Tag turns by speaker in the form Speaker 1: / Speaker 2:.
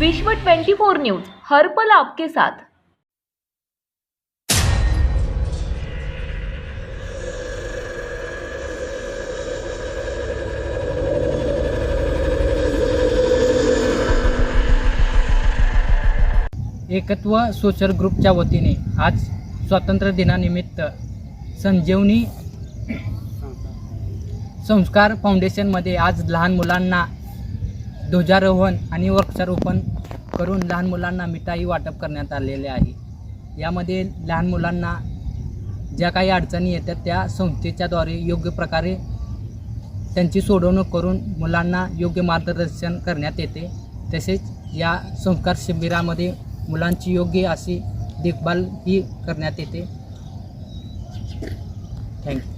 Speaker 1: विश्व 24 न्यूज हर पल आपके साथ.
Speaker 2: एकत्व सोशल ग्रुपच्या वतीने आज स्वातंत्र्य दिनानिमित्त संजीवनी संस्कार फाउंडेशनमध्ये आज लहान मुलांना ध्वजारोहण आणि वृक्षारोपण करून लहान मुलांना मिठाई वाटप करण्यात आलेले आहे. यामध्ये लहान मुलांना ज्या काही अडचणी येतात त्या संस्थेच्याद्वारे योग्य प्रकारे त्यांची सोडवणूक करून मुलांना योग्य मार्गदर्शन करण्यात येते. तसेच या संस्कार शिबिरामध्ये मुलांची योग्य अशी देखभाल ही करण्यात येते. थँक्यू